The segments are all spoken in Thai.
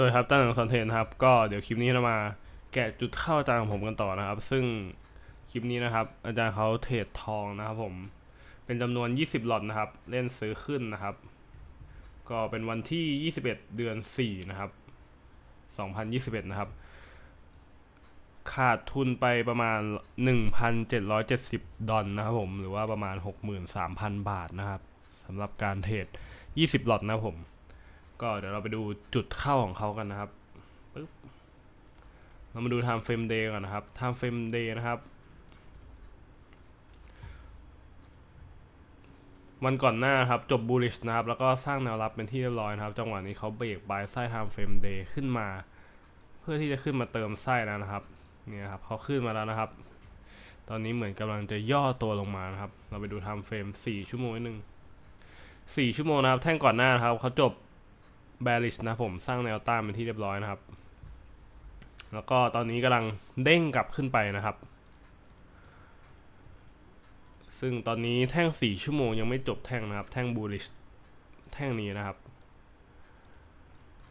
วัสดีครับตั้งหนังสอนเทนครับ ก็เดี๋ยวคลิปนี้เรามาแกะจุดเข้าอาจารย์ของผมกันต่อนะครับ ซึ่งคลิปนี้นะครับ อาจารย์เขาเทรดทองนะครับผม เป็นจำนวน 20หลอตนะครับ เล่นซื้อขึ้นนะครับ ก็เป็นวันที่ 21 เดือน 4 นะครับ 2021 นะครับ ขาดทุนไปประมาณ 1,770 ดอลนะครับผม หรือว่าประมาณ 63,000 บาทนะครับสำหรับการเทรด 20หลอตนะครับผม ก็เดี๋ยวเราไปดูจุดเข้าของเขากันนะครับปึ๊บเรามาดู time frame day ก่อนนะครับ time frame day นะครับ วันก่อนหน้าครับจบ bullish นะครับ แล้วก็สร้างแนวรับเป็นที่เรียบร้อยนะครับ จังหวะนี้เขาเบรกบายไส้ time frame day ขึ้นมา เพื่อที่จะขึ้นมาเติมไส้แล้วนะครับเนี่ยครับเขาขึ้นมาแล้วนะครับ ตอนนี้เหมือนกำลังจะย่อตัวลงมานะครับ เราไปดู time frame 4ชั่วโมงนิดนึง4ชั่วโมงนะครับ แท่งก่อนหน้านะครับเขาจบ b a r i s นะผมสร้างแนวต้านเป็นที่เรียบร้อยนะครับ แล้วก็ตอนนี้กำลังเด้งกลับขึ้นไปนะครับ ซึ่งตอนนี้แท่ง 4 ชั่วโมงยังไม่จบแท่งนะครับ แท่ง bullish แท่งนี้นะครับ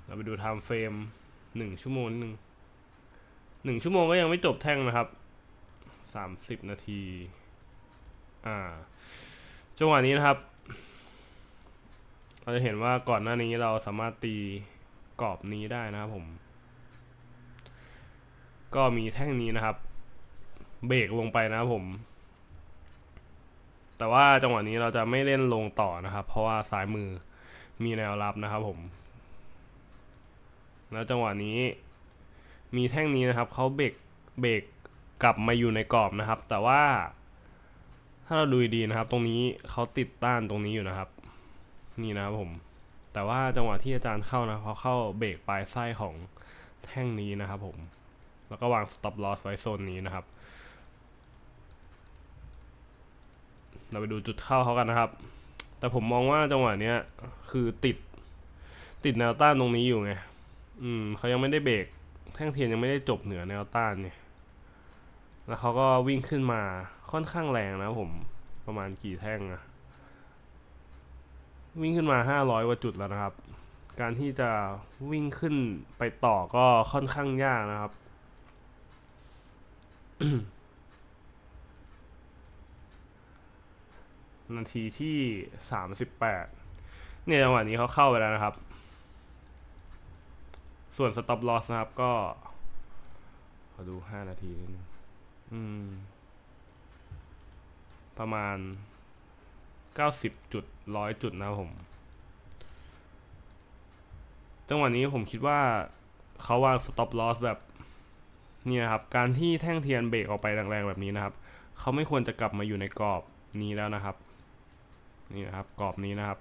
เราไปดู time frame 1 ชั่วโมงนิดนึง1ชั่วโมงก็ยังไม่จบแท่งนะครับ 30 นาที อ่าจังหวะนี้นะครับ เราจะเห็นว่าก่อนหน้านี้เราสามารถตีกรอบนี้ได้นะครับผม ก็มีแท่งนี้นะครับ เบรกลงไปนะครับผม แต่ว่าจังหวะนี้เราจะไม่เล่นลงต่อนะครับ เพราะว่าซ้ายมือมีแนวรับนะครับผม แล้วจังหวะนี้มีแท่งนี้นะครับเขาเบรกเบรกกลับมาอยู่ในกรอบนะครับ แต่ว่าถ้าเราดูดีนะครับ ตรงนี้เขาติดต้านตรงนี้อยู่นะครับ นี่นะครับผม แต่ว่าจังหวะที่อาจารย์เข้านะเขาเข้าเบรกปลายไส้ของแท่งนี้นะครับผม แล้วก็วาง stop loss ไว้โซนนี้นะครับ เราไปดูจุดเข้าเขากันนะครับ แต่ผมมองว่าจังหวะเนี้ยคือติดติดแนวต้านตรงนี้อยู่ไง อืมเขายังไม่ได้เบรกแท่งเทียนยังไม่ได้จบเหนือแนวต้านเนี่ย แล้วเขาก็วิ่งขึ้นมาค่อนข้างแรงนะผมประมาณกี่แท่งอะ วิ่งขึ้นมา 500กว่าจุดแล้วนะครับ การที่จะวิ่งขึ้นไปต่อก็ค่อนข้างยากนะครับ นาทีที่ 38 เนี่ยจังหวะนี้เขาเข้าไปแล้วนะครับ ส่วน stop loss นะครับก็ ขอดู 5 นาทีนิดนึงอืม ประมาณ 90จุด100จุดนะครับผม จังหวะนี้ผมคิดว่าเขาวาง stop loss แบบนี่นะครับ การที่แท่งเทียนเบรกออกไปแรงๆแบบนี้นะครับ เขาไม่ควรจะกลับมาอยู่ในกรอบนี้แล้วนะครับ นี่นะครับกรอบนี้นะครับ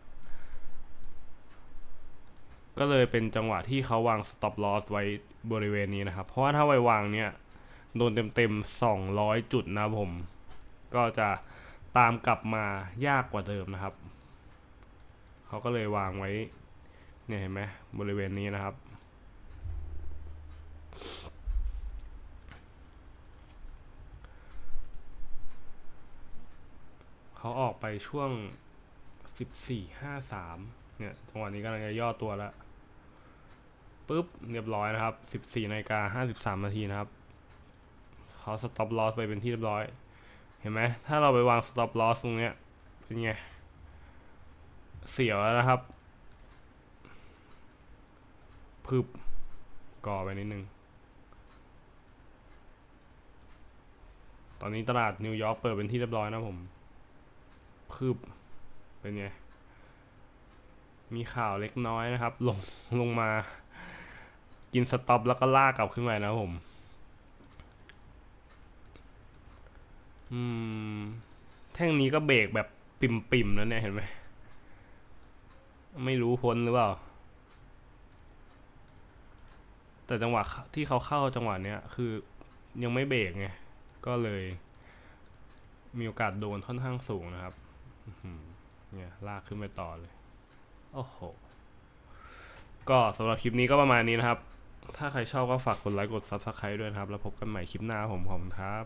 ก็เลยเป็นจังหวะที่เขาวาง stop loss ไว้บริเวณนี้นะครับ เพราะว่าถ้าไว้วางเนี่ยโดนเต็มๆ200 จุดนะผม ก็จะ ตามกลับมายากกว่าเดิมนะครับ เขาก็เลยวางไว้เนี่ยเห็นไหมบริเวณนี้นะครับ เขาออกไปช่วง 14 53 เนี่ยจังหวะนี้กำลังจะย่อตัวแล้วปุ๊บเรียบร้อยนะครับ 14นาฬิกา53 นาทีนะครับ เขาสต็อปลอสไปเป็นที่เรียบร้อย เห็นไหมถ้าเราไปวาง stop loss ตรงเนี้ยเป็นไง เสียวแล้วนะครับพึบก่อไปนิดนึง ตอนนี้ตลาดนิวยอร์กเปิดเป็นที่เรียบร้อยนะผมพึบเป็นไง มีข่าวเล็กน้อยนะครับ ลงลงมา กินสต็อปแล้วก็ลากกลับขึ้นมานะผม อืม แท่งนี้ก็เบรกแบบปิ่มๆแล้วเนี่ยเห็นไหม ไม่รู้พ้นหรือเปล่า แต่จังหวะที่เขาเข้าจังหวะเนี้ยคือยังไม่เบรกไง ก็เลยมีโอกาสโดนค่อนข้างสูงนะครับเนี่ยลากขึ้นไปต่อเลย โอ้โห ก็สำหรับคลิปนี้ก็ประมาณนี้นะครับ ถ้าใครชอบก็ฝากกดไลค์กด Subscribe ด้วยนะครับ แล้วพบกันใหม่คลิปหน้าครับผมครับ